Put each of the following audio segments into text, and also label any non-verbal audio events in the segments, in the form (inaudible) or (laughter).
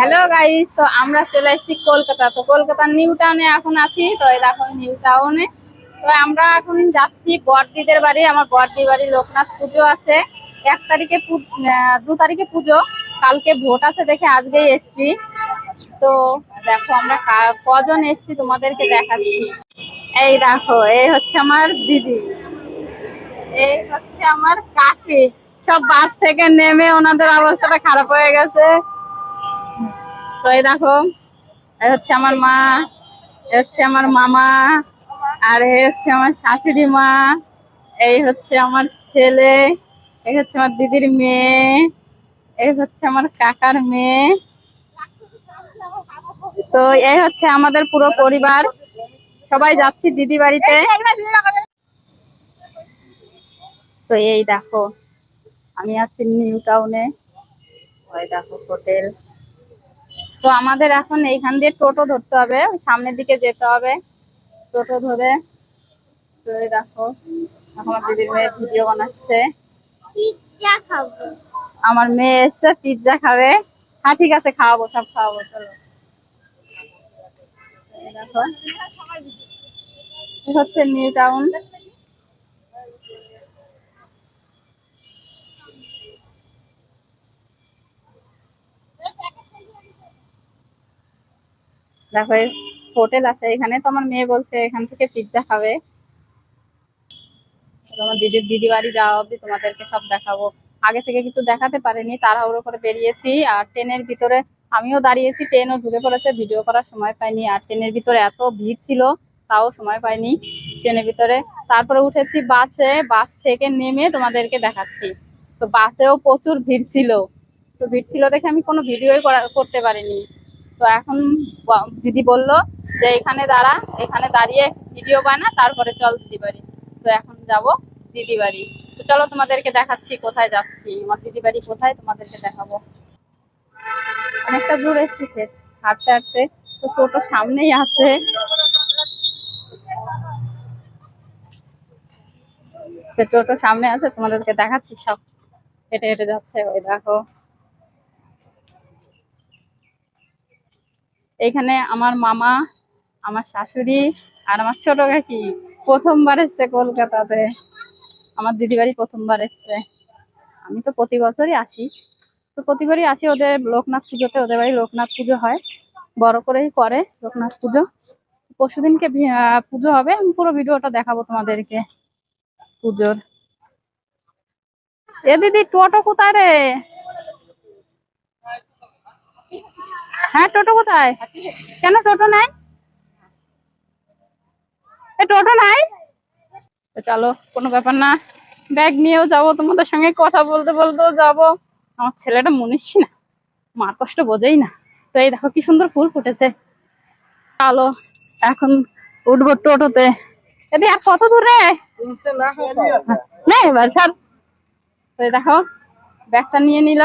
Hello guys তো আমরা চলে এসেছি কলকাতা। তো কলকাতার নিউ টাউনে এখন আছি। তো এই দেখো নিউ টাউনে তো আমরা এখন যাচ্ছি বড়দিদের বাড়ি। আমার বড়দি বাড়ি লোকনাথ পুজো আছে। এক তারিখে দু তারিখে পুজো। কালকে ভোট আছে দেখে আজকেই এসেছি। তো দেখো, আমরা কজন এসেছি তোমাদেরকে দেখাচ্ছি। এই দেখো, এই হচ্ছে আমার দিদি। এই হচ্ছে আমার কাকি। সব বাস থেকে নেমে ওনাদের অবস্থাটা খারাপ হয়ে গেছে। তো এই দেখো এই হচ্ছে আমার মা এই হচ্ছে আমার মামা, আর এই হচ্ছে আমার শাশুড়ি মা, এই হচ্ছে আমার ছেলে, এই হচ্ছে আমার দিদির মেয়ে এই হচ্ছে আমার কাকার মেয়ে। তো এই হচ্ছে আমাদের পুরো পরিবার। সবাই যাচ্ছি দিদি বাড়িতে। তো এই দেখো, আমি আছি নিউ টাউনে। ওই দেখো হোটেল। তো আমাদের এখন এইখান দিয়ে টোটো ধরতে হবে সামনের দিকে যেতে হবে টোটো ধরে। তো দেখো এখন দিদির মেয়ে ভিডিও বানাচ্ছে। আমার মেয়ে এসছে পিৎজা খাবে। হ্যাঁ ঠিক আছে খাওয়াবো সব খাওয়াবো চলো। দেখো। হচ্ছে নিউ টাউন। দেখো হোটেল আছে, এখানে তো আমার মেয়ে বলছে এখান থেকে পিৎজা খাবে। তো আমার দিদির দিদি বাড়ি যাওয়া অব্দি তোমাদেরকে সব দেখাবো। আগে থেকে কিছু দেখাতে পারিনি, তাড়াহুড়ো করে বেরিয়েছি আর ট্রেনের ভিতরে আমিও দাঁড়িয়েছি, ট্রেনও ঢুকে পড়েছে, ভিডিও করার সময় পাইনি। আর ট্রেনের ভিতরে এত ভিড় ছিল, তাও সময় পাইনি ট্রেনের ভিতরে। তারপরে উঠেছি বাসে, বাস থেকে নেমে তোমাদেরকে দেখাচ্ছি। তো বাসেও প্রচুর ভিড় ছিল। তো ভিড় ছিল দেখে আমি কোনো ভিডিওই করতে পারিনি। তো এখন দিদি বলল যে এখানে দাঁড়া, এখানে দাঁড়িয়ে ভিডিও বানা, তারপরে চল দিদি বাড়ি তো এখন যাব দিদি বাড়ি তো চলো তোমাদেরকে দেখাচ্ছি কোথায় যাচ্ছি। আমার দিদি বাড়ি কোথায়, তোমাদেরকে দেখাবো। অনেকটা দূর এসেছি হাঁটতে হাঁটতে। তো টোটো সামনেই আছে। টোটো সামনে আছে, তোমাদেরকে দেখাচ্ছি সব। হেঁটে হেঁটে যাচ্ছে, ওই দেখো। এখানে আমার মামা, আমার শাশুড়ি আর আমার ছোট কাকি প্রথমবার এসছে কলকাতাতে। আমার দিদি বাড়ি প্রথমবার এসছে। আমি তো প্রতি বছরই আসি। তো প্রতিবারই আসি ওদের লোকনাথ পুজোতে। ওদের বাড়ি লোকনাথ পুজো হয়। বড় করেই করে লোকনাথ পুজো। পরশুদিনকে পুজো হবে। আমি পুরো ভিডিওটা দেখাবো তোমাদেরকে। পুজোর। এ দিদি, টোটো কোথায় রে? হ্যাঁ টোটো কোথায়? কেন টোটো নাই? টোটো নাই? চলো কোনো ব্যাপার না। ব্যাগ নিয়েও যাব তোমাদের সঙ্গে কথা বলতে বলতেও যাব। আমার ছেলেটা মনীষী না মার কষ্ট বোঝেই না। তো এই দেখো কি সুন্দর ফুল ফুটেছে। চলো এখন উঠবো টোটোতে। এদি আর কত দূরে? না এবার দেখো ব্যাগটা নিয়ে নিল।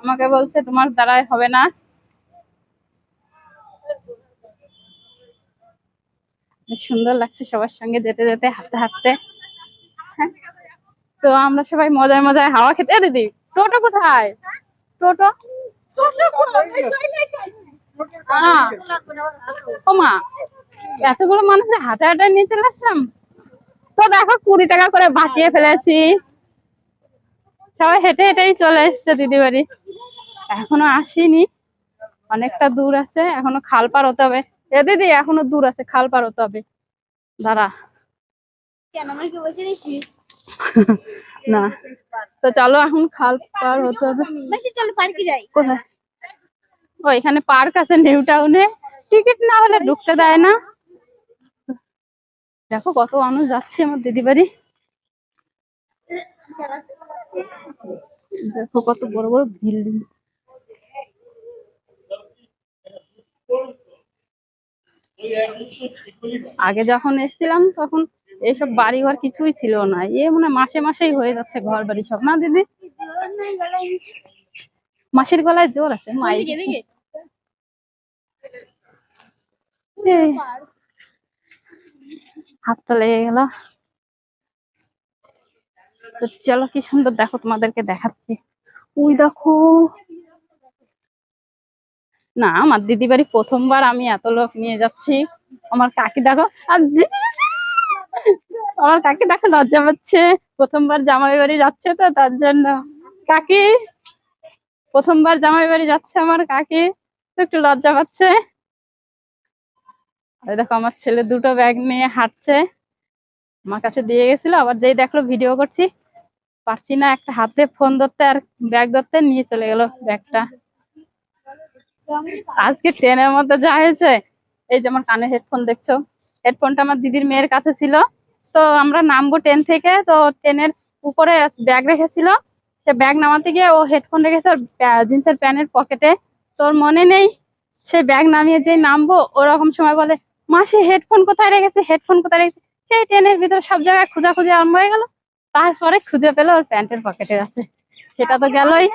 আমাকে বলছে, তোমার দ্বারাই হবে না। সুন্দর লাগছে সবার সঙ্গে যেতে যেতে, হাঁটতে হাঁটতে। হ্যাঁ। তো আমরা সবাই মজায় মজায় হাওয়া খেতে দিদি, টোটো কোথায়? টোটো? এতগুলো মানুষের হাতে হাতে নিয়ে চলে আসলাম? তো দেখো, কুড়ি টাকা করে বাঁচিয়ে ফেলেছি। সবাই হেঁটে হেঁটেই চলে এসছে দিদি বাড়ি এখনও আসিনি। অনেকটা দূর আছে এখনও খাল পার হতে হবে। এ দিদি এখনও দূর আছে খাল পার হতে হবে। দাঁড়া। (laughs) না। তো চলো এখন খাল পার হতে হবে। বেশি পার্কে যাই। কোথায়? ও এখানে পার্ক আছে নিউ টাউনে। টিকিট না হলে ঢুকতে দেয় না। দেখো কত মানুষ যাচ্ছে আমার দিদি বাড়ি দেখো কত বড় বড় বিল্ডিং। আগে যখন এসেছিলাম তখন এইসব বাড়ি ঘর কিছুই ছিল না। এ মনে মাসে মাসেই হয়ে যাচ্ছে ঘর বাড়ি সব। না, দিদি? মাসির গলায় জোর আছে। মাই হাতটা লেগে গেল। তো চলো কি সুন্দর দেখো তোমাদেরকে দেখাচ্ছি। ওই দেখো। না, আমার দিদি বাড়ি প্রথমবার আমি এত লোক নিয়ে যাচ্ছি। আমার কাকি দেখো, আর আমার কাকি দেখো লজ্জা পাচ্ছে। প্রথমবার জামাই বাড়ি যাচ্ছে তো, তার জন্য। কাকি, প্রথমবার জামাই বাড়ি যাচ্ছে আমার কাকি। একটু লজ্জা পাচ্ছে। আর দেখো, আমার ছেলে দুটো ব্যাগ নিয়ে হাঁটছে। আমার কাছে দিয়ে গেছিল, আবার যেই দেখল ভিডিও করছি পারছি না, একটা হাতে ফোন ধরতে আর ব্যাগ ধরতে নিয়ে চলে গেল ব্যাগটা আজকে ট্রেনের মধ্যে যা হয়েছে, এই যে আমার কানে হেডফোন দেখছ। হেডফোনটা আমার দিদির মেয়ের কাছে ছিল। তো আমরা নামবো ট্রেন থেকে, তো ট্রেনের উপরে ব্যাগ রেখেছিল। সে ব্যাগ নামাতে গিয়ে ও হেডফোন রেখেছে জিন্সের প্যান্টের পকেটে তোর মনে নেই? সে ব্যাগ নামিয়ে যে নামবো, ওরকম সময় বলে মা সে হেডফোন কোথায় রেখেছে? হেডফোন কোথায় রেখেছে? সেই ট্রেনের ভিতরে সব জায়গায় খোঁজাখুঁজি আরম্ভ হয়ে গেল। তারপরে খুঁজে পেল ওর প্যান্টের পকেটে আছে। সেটা তো গেলই।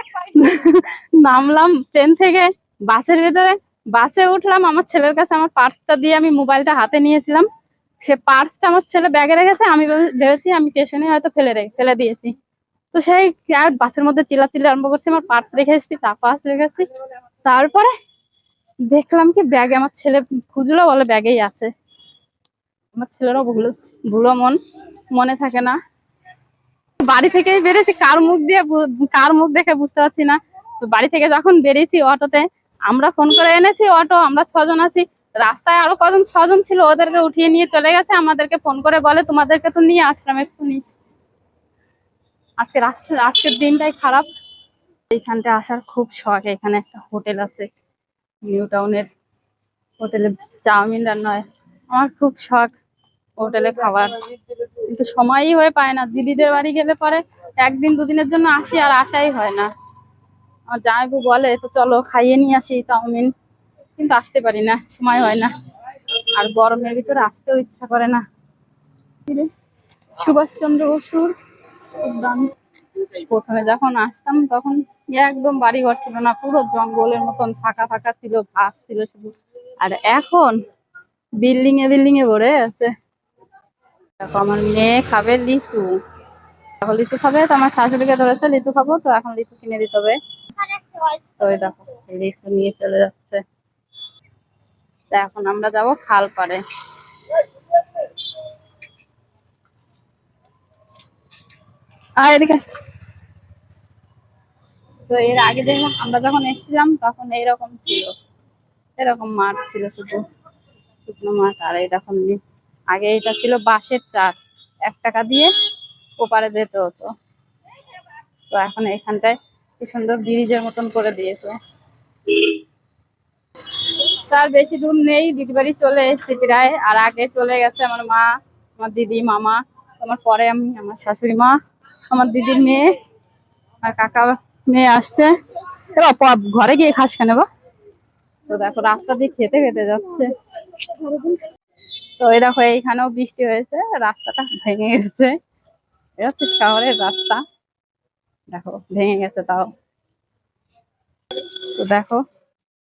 নামলাম ট্রেন থেকে, বাসের ভিতরে। বাসে উঠলাম, আমার ছেলের কাছে আমার পার্সটা দিয়ে আমি মোবাইলটা হাতে নিয়েছিলাম। সে পার্সটা আমার ছেলে ব্যাগে রেখেছে, আমি ভেবে- ভেবেছি আমি স্টেশনে হয়তো ফেলে রে ফেলে দিয়েছি। তো সেই আর বাসের মধ্যে চিল্লাচিল্লি আরম্ভ করছি, আমার পার্স রেখে এসেছি তার পার্স রেখে এসেছি তারপরে দেখলাম কি ব্যাগে আমার ছেলে খুঁজলো, বলে ব্যাগেই আছে। আমার ছেলেরও ভুলো ভুলো মন মনে থাকে না। বাড়ি থেকেই বেরিয়েছি, কার মুখ দিয়ে কার মুখ দেখে বুঝতে পারছি না। তো বাড়ি থেকে যখন বেরিয়েছি অটোতে, আমরা ফোন করে এনেছি অটো, আমরা ছজন আছি। রাস্তায় আরও কজন, ছজন ছিল, ওদেরকে উঠিয়ে নিয়ে চলে গেছে, আমাদেরকে ফোন করে বলে, তোমাদেরকে তো নিয়ে আসলাম এক্ষুনি আজকে আজকের দিনটাই খারাপ। এইখানটা আসার খুব শখ, এখানে একটা হোটেল আছে, নিউ টাউনের। হোটেলে চাউমিন রান্না হয় আমার খুব শখ, হোটেলে খাবার। কিন্তু সময়ই হয়ে পায় না। দিদিদের বাড়ি গেলে পরে একদিন দুদিনের জন্য আসি আর আসাই হয় না। আমার জামাইবু বলে, তো চলো খাইয়ে নিয়ে আসি চাউমিন। কিন্তু আসতে পারি না, সময় হয় না। আর গরমের ভিতরে আসতেও ইচ্ছা করে না। সুভাষচন্দ্র বসুর প্রথমে যখন আসতাম, তখন একদম বাড়ি ঘর ছিল না, পুরো জঙ্গলের মতন ফাঁকা ফাঁকা ছিল, ঘাস ছিল শুধু। আর এখন বিল্ডিং এ বিল্ডিং এ ভরে আছে। দেখো, আমার মেয়ে খাবে লিচু। এখন লিচু খাবে, তো আমার শাশুড়িকে ধরেছে, লিচু খাব, তো এখন লিচু কিনে দিতে হবে। দেখো লিচু নিয়ে চলে যাচ্ছে। এখন আমরা যাব খাল পাড়ে। তো এর আগে দেখলাম, আমরা যখন এসেছিলাম, তখন এইরকম ছিল। এরকম মাঠ ছিল শুধু। শুকনো মাঠ, আর এই দেখুন নি- আগে এটা ছিল বাঁশের চার। এক টাকা দিয়ে ওপারে যেতে হতো। তো এখন এখানটায় কি সুন্দর ব্রিজের মতন করে দিয়েছে। তার বেশি দূর নেই দিদি বাড়ি চলে এসেছি প্রায়। আর আগে চলে গেছে আমার মা, আমার দিদি, মামা, আমার পরে আমি, আমার শাশুড়ি মা, আমার দিদির মেয়ে আর কাকা মেয়ে আসছে। ঘরে গিয়ে খাস কেন বা তো দেখো রাস্তা দিয়ে খেতে খেতে যাচ্ছে। তো এই দেখো, এইখানেও বৃষ্টি হয়েছে, রাস্তাটা ভেঙে গেছে। এটা হচ্ছে শহরের রাস্তা। দেখো, ভেঙে গেছে তাও। তো দেখো,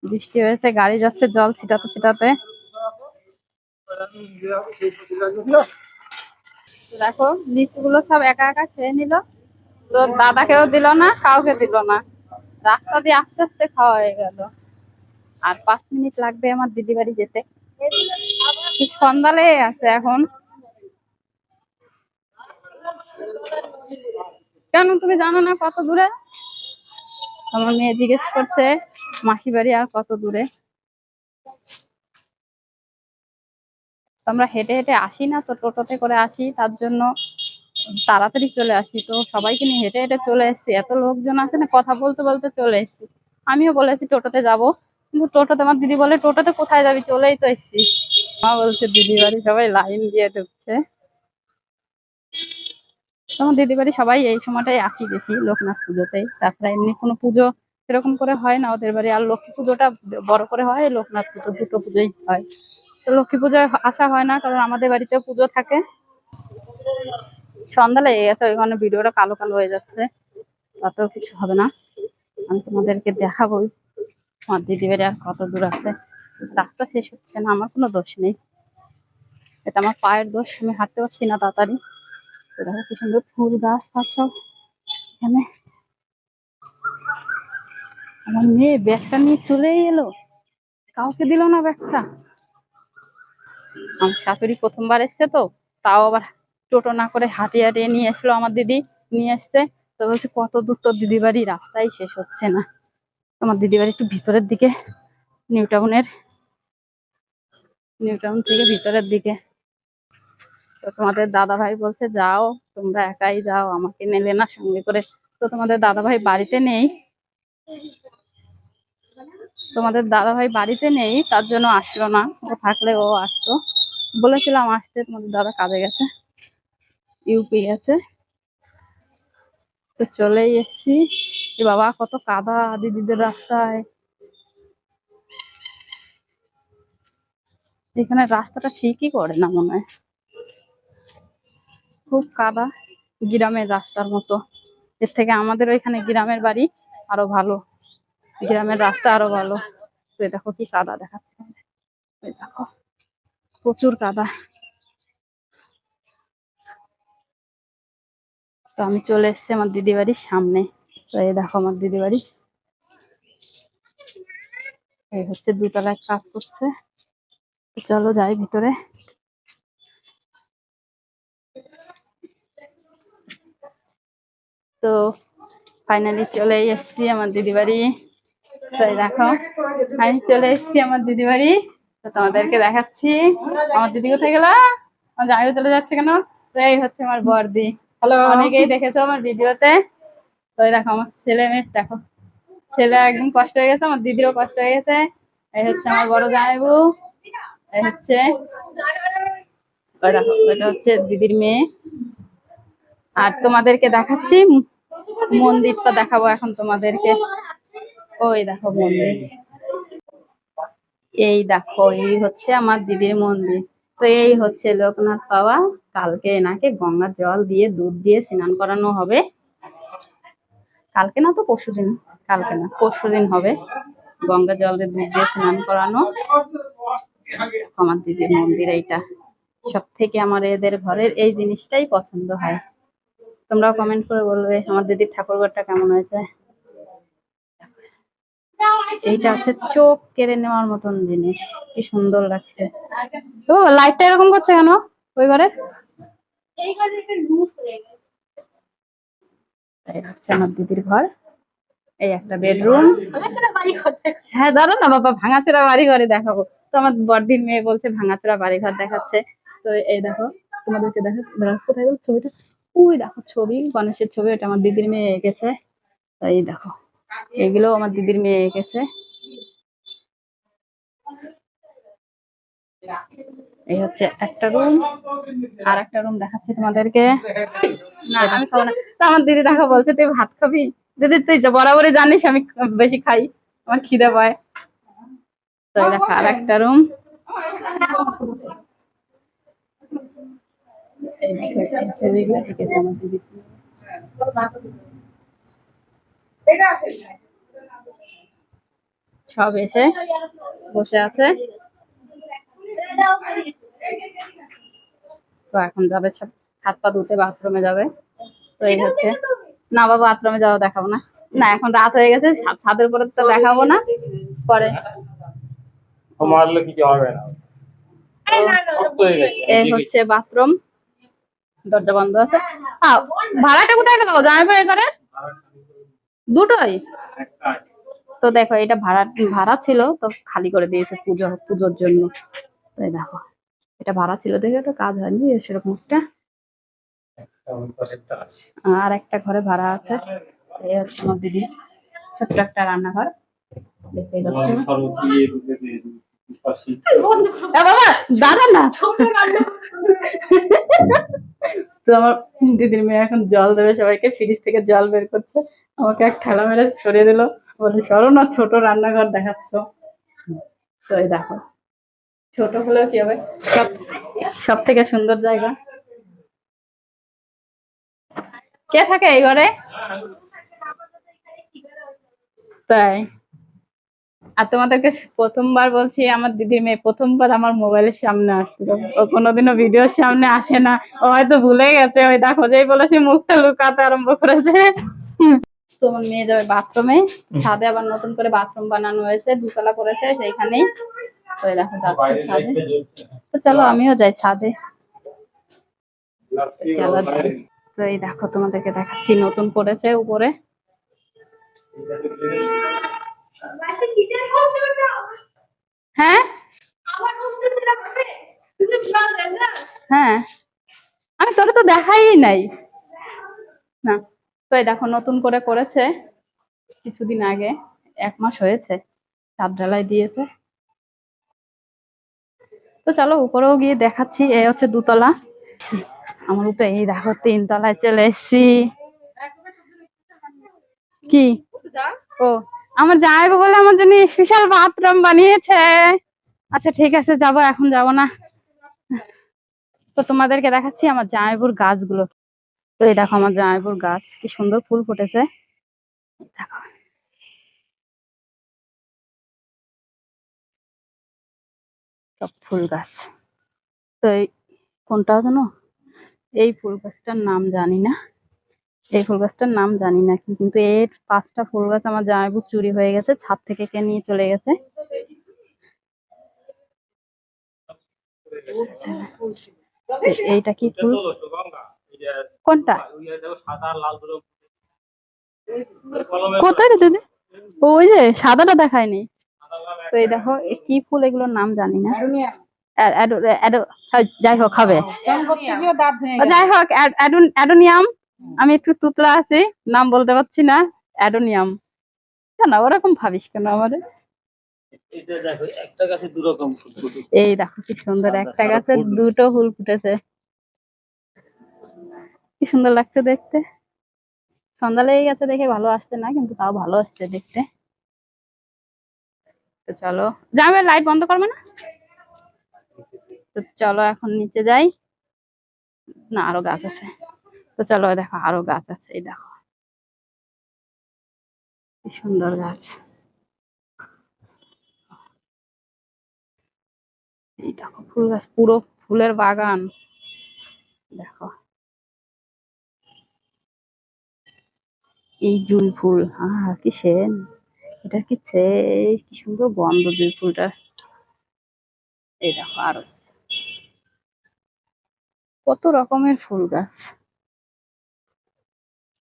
বৃষ্টি হয়েছে, গাড়ি যাচ্ছে, জল ছিটাতে ছিটাতে। দেখো লিচুগুলো সব একা একা খেয়ে নিল। তো দাদাকেও দিল না, কাউকে দিল না। রাস্তা দিয়ে আস্তে আস্তে খাওয়া হয়ে গেল। আর পাঁচ মিনিট লাগবে আমার দিদি বাড়ি যেতে। ঠিক সন্ধ্যা আছে এখন। কেন তুমি জানো না কত দূরে? আমার মেয়ে জিজ্ঞেস করছে, মাসি বাড়ি আর কত দূরে? আমরা হেঁটে হেঁটে আসি না তো টোটোতে করে আসি, তার জন্য তাড়াতাড়ি চলে আসি তো। সবাইকে নিয়ে হেঁটে হেঁটে চলে এসেছি। এত লোকজন আছে না, কথা বলতে বলতে চলে এসেছি। আমিও বলেছি টোটোতে যাব। কিন্তু টোটোতে আমার দিদি বলে, টোটোতে কোথায় যাবি? চলেই তো এসেছি। মা বলছে দিদি বাড়ি সবাই লাইন দিয়ে ঢুকছে। তখন দিদি বাড়ি সবাই এই সময়টাই আসি বেশি লোকনাথ পুজোতেই তাছাড়া এমনি কোনো পুজো সেরকম করে হয় না ওদের বাড়ি। আর লক্ষ্মী পুজোটা বড় করে হয়, লোকনাথ পুজো, দুটো পুজোই হয়। তো লক্ষ্মী পুজোয় আসা হয় না, কারণ আমাদের বাড়িতে পুজো থাকে। সন্ধ্যা লেগে গেছে ওইখানে ভিডিওটা কালো কালো হয়ে যাচ্ছে তাতেও কিছু হবে না। আমি তোমাদেরকে দেখাবো আমার দিদি বাড়ি আর কত দূর আছে। রাস্তা শেষ হচ্ছে না, আমার কোনো দোষ নেই। এটা আমার পায়ের দোষ, আমি হাঁটতে পারছি না তাড়াতাড়ি। কি সুন্দর ফুল গাছ ফাছ সব এখানে। আমার মেয়ে ব্যাগটা নিয়ে চলেই এলো। কাউকে দিল না ব্যাগটা। আমার শাশুড়ি প্রথমবার এসছে তো, তাও আবার টোটো না করে হাঁটিয়ে হাঁটিয়ে নিয়ে আসলো আমার দিদি, নিয়ে এসছে। তো বলছে, কত দূর তোর দিদি বাড়ি রাস্তাই শেষ হচ্ছে না। আমার দিদি বাড়ি একটু ভিতরের দিকে, নিউ টাউনের নিউ টাউন থেকে ভিতরের দিকে। তো তোমাদের দাদা ভাই বলছে, যাও, তোমরা একাই যাও, আমাকে নেলে না সঙ্গে করে। তো তোমাদের দাদা ভাই বাড়িতে নেই। তোমাদের দাদা ভাই বাড়িতে নেই, তার জন্য আসলো না। ও থাকলে ও আসতো। বলেছিলাম, আসতে। তোমাদের দাদা কাজে গেছে। ইউপি গেছে তো চলেই এসছি। বাবা, কত কাদা দিদিদের রাস্তায়। এখানে রাস্তাটা ঠিকই করে না মনে হয়। খুব কাদা গ্রামের রাস্তার মতো। এর থেকে আমাদের ওইখানে গ্রামের বাড়ি আরও ভালো। গ্রামের রাস্তা আরও ভালো। তো দেখো কি কাদা দেখাচ্ছে। দেখো, প্রচুর কাদা। তো আমি চলে এসেছি আমার দিদি বাড়ির সামনে। তো এই দেখো আমার দিদি বাড়ি এই হচ্ছে দুতলায় কাজ করছে। চলো যাই ভিতরে। তো ফাইনালি চলে এসেছি আমার দিদি বাড়ি তো এই দেখো আমি চলে এসেছি আমার দিদি বাড়ি তো তোমাদেরকে দেখাচ্ছি। আমার দিদি কোথায় গেল? আমার জামাইও চলে যাচ্ছে কেন? তো এই হচ্ছে আমার বর্দি হ্যালো অনেকেই দেখেছ আমার ভিডিওতে। তো দেখো আমার ছেলে মেয়ে দেখো। ছেলে একদম কষ্ট হয়ে গেছে আমার দিদিরও কষ্ট হয়ে গেছে। এই হচ্ছে আমার বড় জামাইবু। হচ্ছে হচ্ছে দিদির মেয়ে। আর তোমাদেরকে দেখাচ্ছি, মন্দিরটা দেখাবো এখন তোমাদেরকে। ওই দেখো মন্দির। এই দেখো, এই হচ্ছে আমার দিদির মন্দির। তো এই হচ্ছে লোকনাথ বাবা। কালকে এনাকে গঙ্গার জল দিয়ে, দুধ দিয়ে স্নান করানো হবে। কালকে না তো পরশুদিন? কালকে না, পরশুদিন হবে। গঙ্গা জল দিয়ে দুধ দিয়ে স্নান করানো। আমার দিদির মন্দির এইটা। সব থেকে আমার এদের ঘরের এই জিনিসটাই পছন্দ হয়। তোমরাও কমেন্ট করে বলবে আমার দিদির ঠাকুরঘরটা কেমন হয়েছে? এইটা হচ্ছে চোখ কেড়ে নেওয়ার মতন জিনিস। কি সুন্দর লাগছে। ও লাইটটা এরকম করছে কেন ওই ঘরে? এই হচ্ছে আমার দিদির ঘর। এই একটা বেডরুম। হ্যাঁ দাঁড়া না বাবা ভাঙাচোরা বাড়ি ঘরে দেখাবো। তো আমার বড়দিন মেয়ে বলছে ভাঙাচোরা বাড়ি ঘর দেখাচ্ছে। তো এই দেখো, তোমাদেরকে দেখা কোথায় গেল ছবিটা? ওই দেখো ছবি, গণেশের ছবি, ওটা আমার দিদির মেয়ে এঁকেছে। এই দেখো এগুলো আমার দিদির মেয়ে এঁকেছে। এই হচ্ছে একটা রুম আর একটা রুম দেখাচ্ছি তোমাদেরকে। না আমি তো আমার দিদি দেখো বলছে, তুই ভাত খাবি? দিদি, তুই বরাবরই জানিস, আমি বেশি খাই। আমার খিদে পায়। তো দেখো আর একটা রুম সব এসে বসে আছে। তো এখন যাবে সব হাত পা ধুতে বাথরুমে যাবে। তো এই হচ্ছে। না বাবা বাথরুমে যাওয়া দেখাবো না। না এখন রাত হয়ে গেছে ছাদের উপরে তো দেখাবো না। পরে। মারলে কিছু হবে না? শক্ত হয়ে গেছে। এই হচ্ছে বাথরুম। দরজা বন্ধ আছে। আহ, ভাড়াটা কোথায় গেল? জামাই বাড়ি করে দুটোই? তো দেখো এটা ভাড়া ভাড়া ছিল তো খালি করে দিয়েছে পুজো পুজোর জন্য। দেখো এটা ভাড়া ছিল দেখে তো কাজ হয়নি সেরকম একটা। আর একটা ঘরে ভাড়া আছে। এই হচ্ছে আমার দিদি। ছোট্ট একটা রান্নাঘর। দেখতেই পাচ্ছ। এ তো আমার দিদির মেয়ে এখন জল দেবে সবাইকে ফ্রিজ থেকে জল বের করছে আমাকে এক ঠেলা মেরে সরিয়ে দিল বলে সরো না ছোট রান্নাঘর দেখাচ্ছ তো এই দেখো ছোট হলেও কি হবে সব সব থেকে সুন্দর জায়গা কে থাকে এই ঘরে? তাই আর তোমাদেরকে প্রথমবার বলছি আমার দিদির মেয়ে প্রথমবার আমার মোবাইলের সামনে আসলো। ও কোনোদিনও ভিডিওর সামনে আসে না। ও হয়তো ভুলে গেছে ওই দেখো যেই বলেছি মুখটা লুকাতে আরম্ভ করেছে। তো আমার মেয়ে যাবে বাথরুমে ছাদে আবার নতুন করে বাথরুম বানানো হয়েছে দুতলা করেছে সেইখানেই। তো দেখো যাচ্ছে ছাদে। তো চলো আমিও যাই ছাদে। চলো তো এই দেখো তোমাদেরকে দেখাচ্ছি নতুন করেছে উপরে। হ্যাঁ? হ্যাঁ। আমি তোরে তো দেখাই নাই। না তো এই দেখো নতুন করে করেছে। কিছুদিন আগে এক মাস হয়েছে ছাদ ঢালাই দিয়েছে। তো চলো উপরেও গিয়ে দেখাচ্ছি এই হচ্ছে দুতলা। আমার উপরে এই দেখো তিন তলায় চলে এসেছি। কি? ও। আমার যাইবো বলে আমার জন্য স্পেশাল বাথরুম বানিয়েছে। আচ্ছা ঠিক আছে, যাব, এখন যাব না। তো তোমাদেরকে দেখাচ্ছি আমার জামাইবুর গাছগুলো। তো এই দেখো আমার জামাইবুর গাছ, কি সুন্দর ফুল ফুটেছে। দেখো। সব ফুল গাছ। তো এই কোনটা জানো? এই ফুল গাছটার নাম জানি না। এই ফুল গাছটার নাম জানি না কিন্তু এর পাঁচটা ফুল গাছ আমার জামাইবু চুরি হয়ে গেছে ছাদ থেকে কে নিয়ে চলে গেছে। এইটা কি ফুল? কোনটা? কোথায় রে দিদি? ওই যে সাদাটা দেখায়নি। তো এই দেখো কি ফুল এগুলোর নাম জানি না। অ্যাডো- অ্যাডো- হ্যাঁ, যাই হোক হবে। যাই হোক অ্যাড- অ্যাডোন- অ্যাডোনিয়াম। আমি একটু তুতলা আছি নাম বলতে পারছি না অ্যাডোনিয়াম। কেন ওরকম ভাবিস কেন আমাদের এই দেখো কি সুন্দর একটা গাছে দুটো ফুল ফুটেছে। কি সুন্দর লাগছে দেখতে। সন্ধ্যা লেগে গেছে দেখে ভালো আসছে না কিন্তু তাও ভালো আসছে দেখতে। তো চলো যাবে লাইট বন্ধ করবে না? তো চলো এখন নিচে যাই। না আরও গাছ আছে। তো চলো দেখো আরও গাছ আছে, এই দেখো। সুন্দর গাছ। এই দেখো ফুল গাছ, পুরো ফুলের বাগান। দেখো। এই জুঁই ফুল, আহ, কি সেন। এটা কি কি সুন্দর গন্ধ জুঁই ফুলটা। এই দেখো আরও। কত রকমের ফুল গাছ।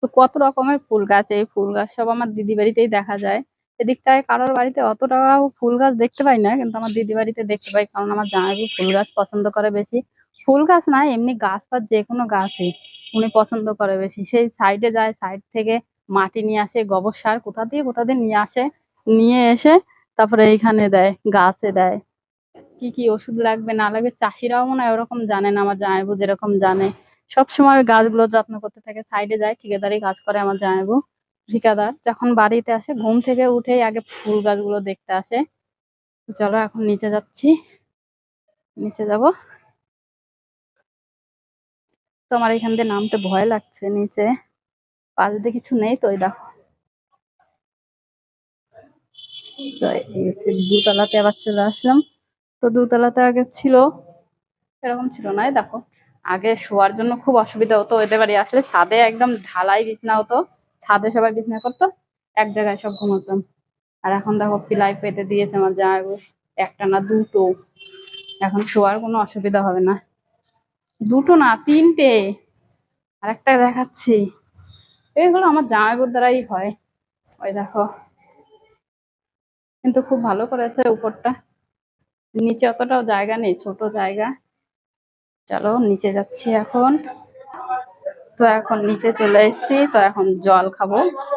তো কত রকমের ফুল গাছ, এই ফুল গাছ সব আমার দিদি বাড়িতেই দেখা যায়। এদিকটায় কারোর বাড়িতে অতটা ফুল গাছ দেখতে পাই না, কিন্তু আমার দিদি বাড়িতে দেখতে পাই, কারণ আমার জামাইবু ফুল গাছ পছন্দ করে বেশি। ফুল গাছ না, এমনি গাছ ফাছ যে কোনো গাছই উনি পছন্দ করে বেশি। সেই সাইডে যায়, সাইড থেকে মাটি নিয়ে আসে, গোবর সার কোথা দিয়ে কোথা দিয়ে নিয়ে আসে, নিয়ে এসে তারপরে এইখানে দেয়, গাছে দেয়। কি কি ওষুধ লাগবে না লাগবে, চাষিরাও মনে হয় ওরকম জানে না, আমার জামাইবু যেরকম জানে। সব সময় গাছগুলো যত্ন করতে থাকে, সাইডে যায় ঠিকাদারি কাজ করে আমার জামাইবু, ঠিকাদার। যখন বাড়িতে আসে, ঘুম থেকে উঠেই আগে ফুল গাছগুলো দেখতে আসে। চলো এখন নিচে যাচ্ছি। নিচে যাব। তো আমার এখান দিয়ে নামতে ভয় লাগছে নিচে। পাশ দিয়ে কিছু নেই তো ওই দেখো। দুতলাতে আবার চলে আসলাম। তো দুতলাতে আগে ছিল, এরকম ছিল না দেখো। আগে শোয়ার জন্য খুব অসুবিধা হতো ওদের বাড়ি আসলে ছাদে একদম ঢালাই বিছনা হতো, ছাদে সবাই বিছনা করতো, এক জায়গায় সব ঘুমাতাম। আর এখন দেখো পিলাই পেতে দিয়েছে আমার জামাইবু একটা না দুটো। এখন শোয়ার কোনো অসুবিধা হবে না। দুটো না, তিনটে। আর একটা দেখাচ্ছি। এগুলো আমার জামাইবুর দ্বারাই হয়। ওই দেখো। কিন্তু খুব ভালো করেছে উপরটা। নিচে অতটাও জায়গা নেই, ছোট জায়গা। চলো নিচে যাচ্ছি এখন। তো এখন নিচে চলে এসেছি, তো এখন জল খাব,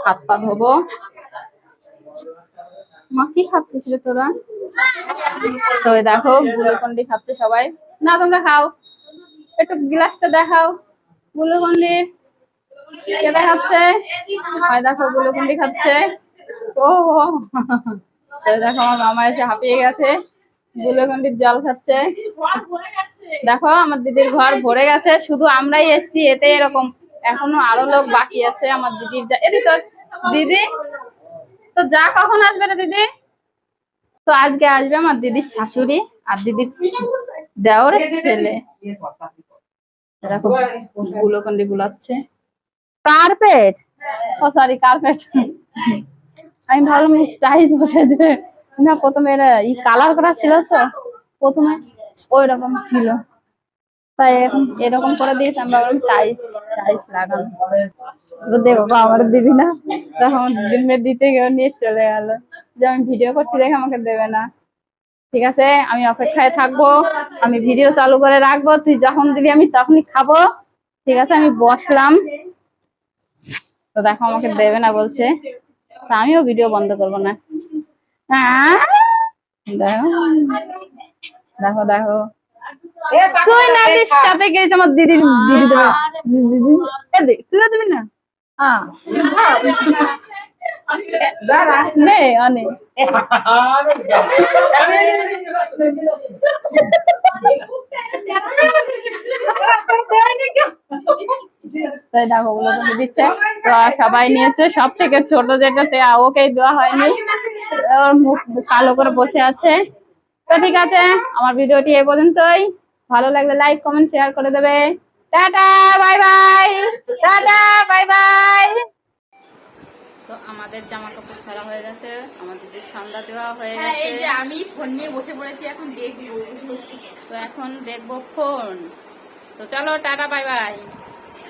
হাত পা ধোবো। মা, কি খাচ্ছিস রে তোরা? তো দেখো গুলোকন্ডি খাচ্ছে সবাই। না, তোমরা খাও। একটু গ্লাসটা দেখাও। গুলোকন্ডির কে দেখাচ্ছে? দেখো গুলোকন্ডি খাচ্ছে। ও দেখো, আমার মামা এসে হাঁপিয়ে গেছে। গুলোকন্ডির জল খাচ্ছে। দেখো আমার দিদির ঘর ভরে গেছে। শুধু আমরাই এসছি এতে এরকম এখনও আরও লোক বাকি আছে আমার দিদির এদি তো দিদি? তো যা কখন আসবে রে দিদি? তো আজকে আসবে আমার দিদির শাশুড়ি আর দিদির দেওরের ছেলে। দেখো গুলোকন্ডি গুলাচ্ছে। কার্পেট ও সরি কার্পেট আমি ভাবলাম টাইলস বসেছে না, প্রথমে এরা ই কালার করা ছিল তো, প্রথমে ওই রকম ছিল। তাই এখন এরকম করে দিয়েছে আমি ভাবলাম টাইলস টাইলস লাগানো। দেবো আমার দিবি না তখন দিনের দিতে গিয়ে নিয়ে চলে গেল। যে আমি ভিডিও করছি দেখে আমাকে দেবে না। ঠিক আছে, আমি অপেক্ষায় থাকব, আমি ভিডিও চালু করে রাখব, তুই যখন দিবি আমি তখনই খাব। ঠিক আছে, আমি বসলাম। তো দেখো, আমাকে দেবে না বলছে। তা আমিও ভিডিও বন্ধ করব না! দেখো দেখো। দেখো তুই না সাথে গিয়েছে আমার দিদি দিদি দেবে। দিদি এ দে, তুইও দিবি না? হ্যাঁ। নে অনে (laughs) তাই দেখো ওগুলো তো দিচ্ছে। তো সবাই নিয়েছে। সব থেকে ছোট যেটা সে ওকেই দেওয়া হয়নি। ওর মুখ কালো করে বসে আছে। তো ঠিক আছে আমার ভিডিওটি এই পর্যন্তই। ভালো লাগলে লাইক কমেন্ট শেয়ার করে দেবে। Tata bye bye tata bye bye তো আমাদের জামা কাপড় ছাড়া হয়ে গেছে। আমাদের যে সন্ধ্যা দেওয়া হয়ে হ্যাঁ, এই গেছে। যে আমি ফোন নিয়ে বসে পড়েছি এখন দেখব। তো এখন দেখব ফোন। তো চলো টাটা বাই বাই